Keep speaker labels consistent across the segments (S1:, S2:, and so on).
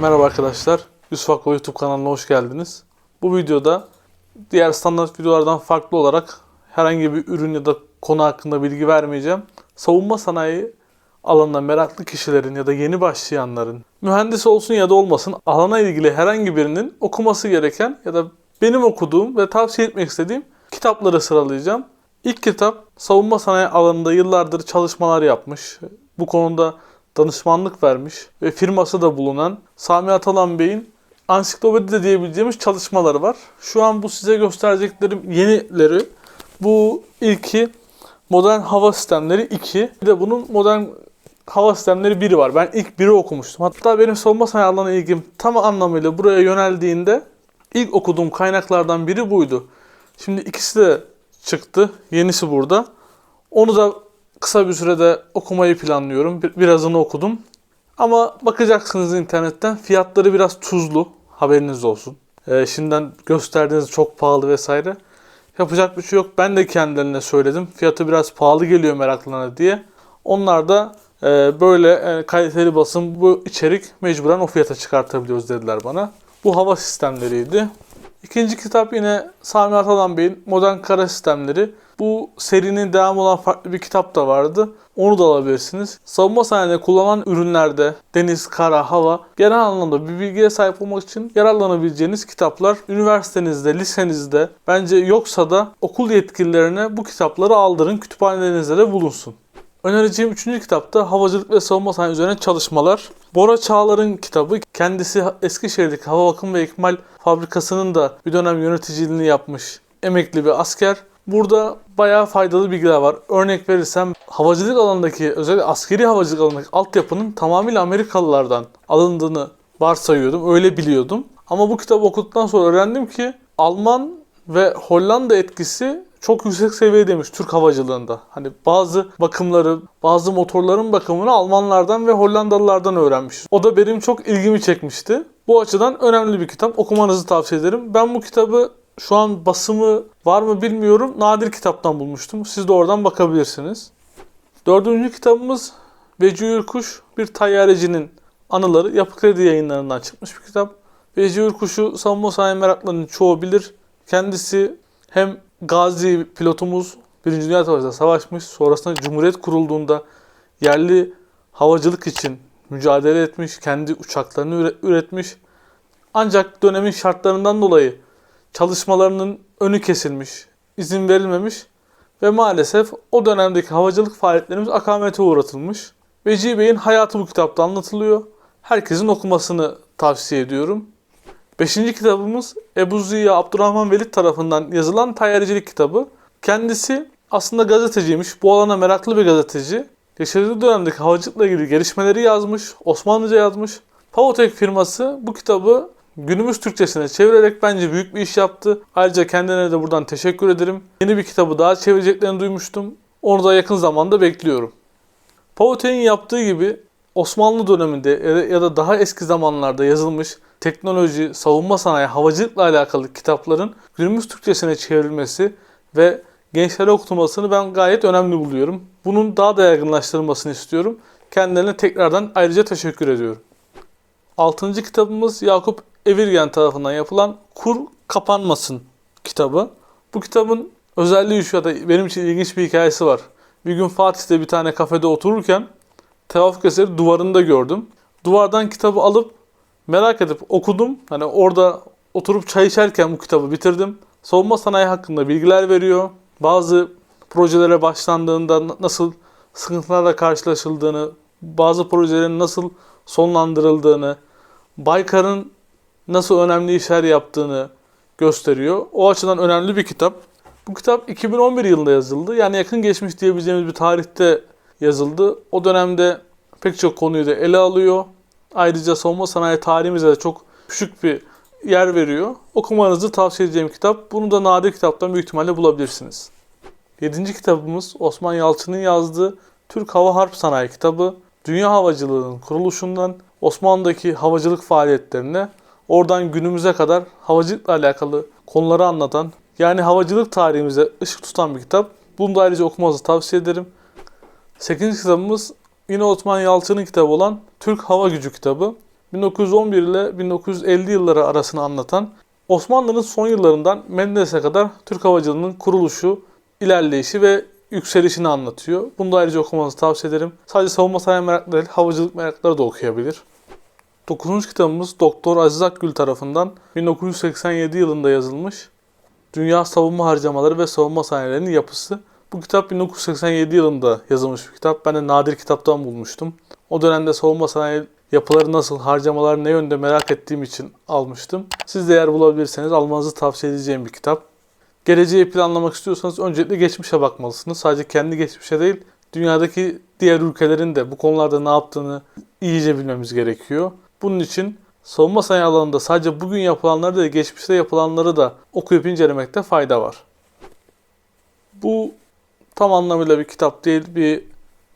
S1: Merhaba arkadaşlar. Yusuf Akko YouTube kanalına hoş geldiniz. Bu videoda diğer standart videolardan farklı olarak herhangi bir ürün ya da konu hakkında bilgi vermeyeceğim. Savunma sanayi alanına meraklı kişilerin ya da yeni başlayanların, mühendis olsun ya da olmasın alana ilgili herhangi birinin okuması gereken ya da benim okuduğum ve tavsiye etmek istediğim kitapları sıralayacağım. İlk kitap savunma sanayi alanında yıllardır çalışmalar yapmış. Bu konuda danışmanlık vermiş ve firması da bulunan Sami Atalan Bey'in ansiklopedi de diyebileceğimiz çalışmaları var. Şu an bu size göstereceklerim yenileri. Bu ilki modern hava sistemleri 2. Bir de bunun modern hava sistemleri 1 var. Ben ilk biri okumuştum. Hatta benim savunma sanayi alanına ilgim tam anlamıyla buraya yöneldiğinde ilk okuduğum kaynaklardan biri buydu. Şimdi ikisi de çıktı. Yenisi burada. Onu da kısa bir sürede okumayı planlıyorum. Bir- Birazını okudum. Ama bakacaksınız internetten. Fiyatları biraz tuzlu. Haberiniz olsun. Ee, şimdiden gösterdiğiniz çok pahalı vesaire. Yapacak bir şey yok. Ben de kendilerine söyledim. Fiyatı biraz pahalı geliyor meraklılarına diye. Onlar da e, böyle e, kaliteli basın bu içerik mecburen o fiyata çıkartabiliyoruz dediler bana. Bu hava sistemleriydi. İkinci kitap yine Sami Atalan Bey'in Modern Kara Sistemleri. Bu serinin devamı olan farklı bir kitap da vardı. Onu da alabilirsiniz. Savunma sanayinde kullanılan ürünlerde deniz, kara, hava genel anlamda bir bilgiye sahip olmak için yararlanabileceğiniz kitaplar üniversitenizde, lisenizde bence yoksa da okul yetkililerine bu kitapları aldırın. Kütüphanelerinizde de bulunsun. Önereceğim üçüncü kitapta havacılık ve savunma sanayi üzerine çalışmalar. Bora Çağlar'ın kitabı. Kendisi Eskişehir'deki Hava Bakım ve İkmal Fabrikası'nın da bir dönem yöneticiliğini yapmış emekli bir asker. Burada bayağı faydalı bilgiler var. Örnek verirsem havacılık alanındaki özellikle askeri havacılık alanındaki altyapının tamamıyla Amerikalılardan alındığını varsayıyordum. Öyle biliyordum. Ama bu kitabı okuduktan sonra öğrendim ki Alman ve Hollanda etkisi çok yüksek seviyedeymiş Türk havacılığında. Hani bazı bakımları, bazı motorların bakımını Almanlardan ve Hollandalılardan öğrenmişiz. O da benim çok ilgimi çekmişti. Bu açıdan önemli bir kitap. Okumanızı tavsiye ederim. Ben bu kitabı şu an basımı var mı bilmiyorum. Nadir kitaptan bulmuştum. Siz de oradan bakabilirsiniz. Dördüncü kitabımız Veci Ürkuş bir tayyarecinin anıları Yapı Kredi yayınlarından çıkmış bir kitap. Veci Ürkuş'u savunma sanayi meraklarının çoğu bilir. Kendisi hem gazi pilotumuz Birinci Dünya Savaşı'nda savaşmış. Sonrasında Cumhuriyet kurulduğunda yerli havacılık için mücadele etmiş. Kendi uçaklarını üre- üretmiş. Ancak dönemin şartlarından dolayı çalışmalarının önü kesilmiş, izin verilmemiş ve maalesef o dönemdeki havacılık faaliyetlerimiz akamete uğratılmış. Veci Bey'in hayatı bu kitapta anlatılıyor. Herkesin okumasını tavsiye ediyorum. Beşinci kitabımız Ebu Ziya Abdurrahman Velid tarafından yazılan tayyarecilik kitabı. Kendisi aslında gazeteciymiş. Bu alana meraklı bir gazeteci. Yaşadığı dönemdeki havacılıkla ilgili gelişmeleri yazmış. Osmanlıca yazmış. Pavotek firması bu kitabı günümüz Türkçesine çevirerek bence büyük bir iş yaptı. Ayrıca kendilerine de buradan teşekkür ederim. Yeni bir kitabı daha çevireceklerini duymuştum. Onu da yakın zamanda bekliyorum. Pavotek'in yaptığı gibi Osmanlı döneminde ya da daha eski zamanlarda yazılmış teknoloji, savunma sanayi, havacılıkla alakalı kitapların günümüz Türkçesine çevrilmesi ve gençlere okutulmasını ben gayet önemli buluyorum. Bunun daha da yaygınlaştırılmasını istiyorum. Kendilerine tekrardan ayrıca teşekkür ediyorum. Altıncı kitabımız Yakup Evirgen tarafından yapılan Kur Kapanmasın kitabı. Bu kitabın özelliği şu ya da benim için ilginç bir hikayesi var. Bir gün Fatih'te bir tane kafede otururken tevafuk eseri duvarında gördüm. Duvardan kitabı alıp merak edip okudum. Hani orada oturup çay içerken bu kitabı bitirdim. Savunma sanayi hakkında bilgiler veriyor. Bazı projelere başlandığında na- nasıl sıkıntılarla karşılaşıldığını, bazı projelerin nasıl sonlandırıldığını, Baykar'ın nasıl önemli işler yaptığını gösteriyor. O açıdan önemli bir kitap. Bu kitap 2011 yılında yazıldı. Yani yakın geçmiş diyebileceğimiz bir tarihte yazıldı. O dönemde pek çok konuyu da ele alıyor. Ayrıca savunma sanayi tarihimize de çok küçük bir yer veriyor. Okumanızı tavsiye edeceğim kitap. Bunu da nadir kitaptan büyük ihtimalle bulabilirsiniz. Yedinci kitabımız Osman Yalçın'ın yazdığı Türk Hava Harp Sanayi kitabı. Dünya havacılığının kuruluşundan Osmanlı'daki havacılık faaliyetlerine oradan günümüze kadar havacılıkla alakalı konuları anlatan yani havacılık tarihimize ışık tutan bir kitap. Bunu da ayrıca okumanızı tavsiye ederim. Sekizinci kitabımız yine Osman Yalçın'ın kitabı olan Türk Hava Gücü kitabı. 1911 ile 1950 yılları arasını anlatan Osmanlı'nın son yıllarından Menderes'e kadar Türk havacılığının kuruluşu, ilerleyişi ve yükselişini anlatıyor. Bunu da ayrıca okumanızı tavsiye ederim. Sadece savunma sanayi merakları değil, havacılık merakları da okuyabilir. 9. kitabımız Doktor Aziz Akgül tarafından 1987 yılında yazılmış. Dünya savunma harcamaları ve savunma sanayilerinin yapısı. Bu kitap 1987 yılında yazılmış bir kitap. Ben de nadir kitaptan bulmuştum. O dönemde savunma sanayi yapıları nasıl, harcamalar ne yönde merak ettiğim için almıştım. Siz de eğer bulabilirseniz almanızı tavsiye edeceğim bir kitap. Geleceği planlamak istiyorsanız öncelikle geçmişe bakmalısınız. Sadece kendi geçmişe değil, dünyadaki diğer ülkelerin de bu konularda ne yaptığını iyice bilmemiz gerekiyor. Bunun için savunma sanayi alanında sadece bugün yapılanları değil, geçmişte yapılanları da okuyup incelemekte fayda var. Bu tam anlamıyla bir kitap değil, bir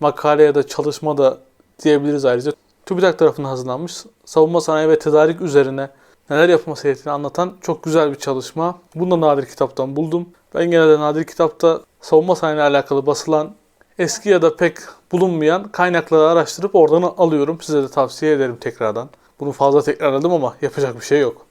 S1: makale ya da çalışma da diyebiliriz ayrıca. TÜBİTAK tarafından hazırlanmış savunma sanayi ve tedarik üzerine neler yapılması gerektiğini anlatan çok güzel bir çalışma. Bunu da nadir kitaptan buldum. Ben genelde nadir kitapta savunma sanayi ile alakalı basılan eski ya da pek bulunmayan kaynakları araştırıp oradan alıyorum. Size de tavsiye ederim tekrardan. Bunu fazla tekrarladım ama yapacak bir şey yok.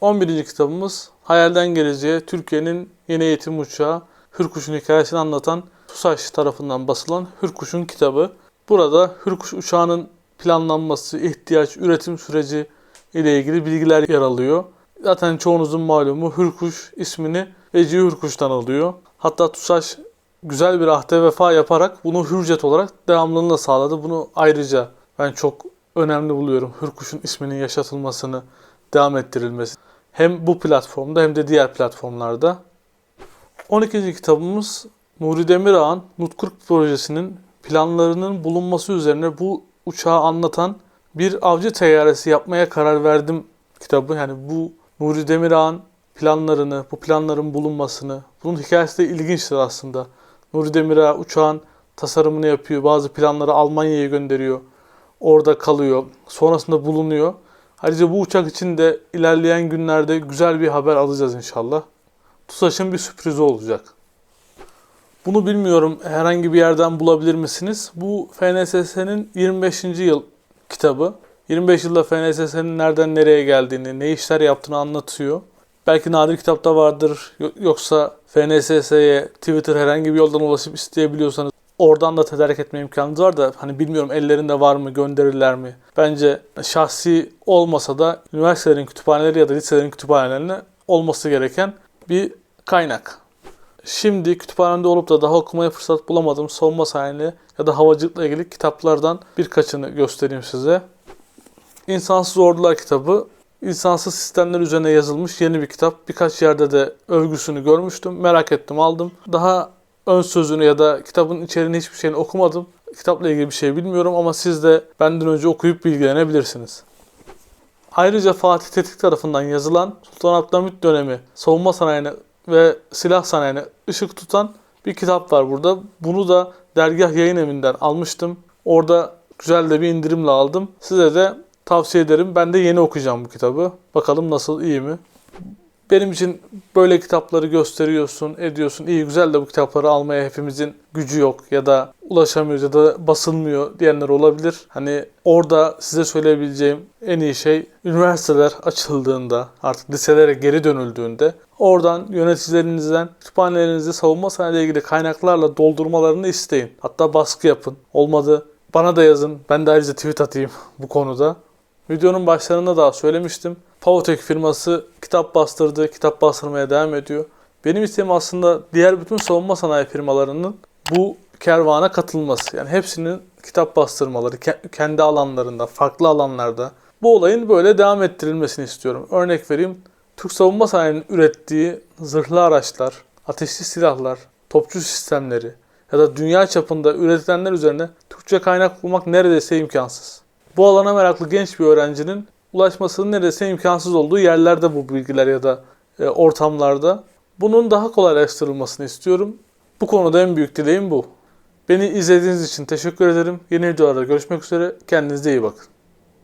S1: 11. kitabımız Hayalden Geleceğe Türkiye'nin yeni eğitim uçağı Hürkuş'un hikayesini anlatan TUSAŞ tarafından basılan Hürkuş'un kitabı. Burada Hürkuş uçağının planlanması, ihtiyaç, üretim süreci ile ilgili bilgiler yer alıyor. Zaten çoğunuzun malumu Hürkuş ismini Vecihi Hürkuş'tan alıyor. Hatta TUSAŞ güzel bir ahde vefa yaparak bunu hürcet olarak devamlılığını da sağladı. Bunu ayrıca ben çok önemli buluyorum. Hürkuş'un isminin yaşatılmasını, devam ettirilmesi. Hem bu platformda hem de diğer platformlarda. 12. kitabımız Nuri Demirağ'ın Nutkırk projesinin planlarının bulunması üzerine bu uçağı anlatan bir avcı teyyaresi yapmaya karar verdim kitabı. Yani bu Nuri Demirağ'ın planlarını, bu planların bulunmasını, bunun hikayesi de ilginçtir aslında. Nuri Demirağ uçağın tasarımını yapıyor, bazı planları Almanya'ya gönderiyor. Orada kalıyor, sonrasında bulunuyor. Ayrıca bu uçak için de ilerleyen günlerde güzel bir haber alacağız inşallah. TUSAŞ'ın bir sürprizi olacak. Bunu bilmiyorum herhangi bir yerden bulabilir misiniz? Bu FNSS'nin 25. yıl kitabı. 25 yılda FNSS'nin nereden nereye geldiğini, ne işler yaptığını anlatıyor. Belki nadir kitapta vardır. Yoksa FNSS'ye Twitter herhangi bir yoldan ulaşıp isteyebiliyorsanız oradan da tedarik etme imkanınız var da hani bilmiyorum ellerinde var mı gönderirler mi? Bence şahsi olmasa da üniversitelerin kütüphaneleri ya da liselerin kütüphanelerine olması gereken bir kaynak. Şimdi kütüphanemde olup da daha okumaya fırsat bulamadığım savunma sanayi ya da havacılıkla ilgili kitaplardan birkaçını göstereyim size. İnsansız Ordular kitabı insansız sistemler üzerine yazılmış yeni bir kitap. Birkaç yerde de övgüsünü görmüştüm. Merak ettim aldım. Daha ön sözünü ya da kitabın içeriğini hiçbir şeyini okumadım. Kitapla ilgili bir şey bilmiyorum ama siz de benden önce okuyup bilgilenebilirsiniz. Ayrıca Fatih Tetik tarafından yazılan Sultan Abdülhamit dönemi savunma sanayine ve silah sanayine ışık tutan bir kitap var burada. Bunu da dergah yayın evinden almıştım. Orada güzel de bir indirimle aldım. Size de tavsiye ederim. Ben de yeni okuyacağım bu kitabı. Bakalım nasıl iyi mi? Benim için böyle kitapları gösteriyorsun, ediyorsun. İyi güzel de bu kitapları almaya hepimizin gücü yok ya da ulaşamıyoruz ya da basılmıyor diyenler olabilir. Hani orada size söyleyebileceğim en iyi şey üniversiteler açıldığında artık liselere geri dönüldüğünde oradan yöneticilerinizden kütüphanelerinizi savunma sanayiyle ilgili kaynaklarla doldurmalarını isteyin. Hatta baskı yapın. Olmadı bana da yazın. Ben de ayrıca tweet atayım bu konuda. Videonun başlarında da söylemiştim. Pavotek firması kitap bastırdı, kitap bastırmaya devam ediyor. Benim isteğim aslında diğer bütün savunma sanayi firmalarının bu kervana katılması. Yani hepsinin kitap bastırmaları, kendi alanlarında, farklı alanlarda bu olayın böyle devam ettirilmesini istiyorum. Örnek vereyim. Türk savunma sanayinin ürettiği zırhlı araçlar, ateşli silahlar, topçu sistemleri ya da dünya çapında üretilenler üzerine Türkçe kaynak bulmak neredeyse imkansız. Bu alana meraklı genç bir öğrencinin ulaşmasının neredeyse imkansız olduğu yerlerde bu bilgiler ya da e, ortamlarda. Bunun daha kolaylaştırılmasını istiyorum. Bu konuda en büyük dileğim bu. Beni izlediğiniz için teşekkür ederim. Yeni videolarda görüşmek üzere. Kendinize iyi bakın.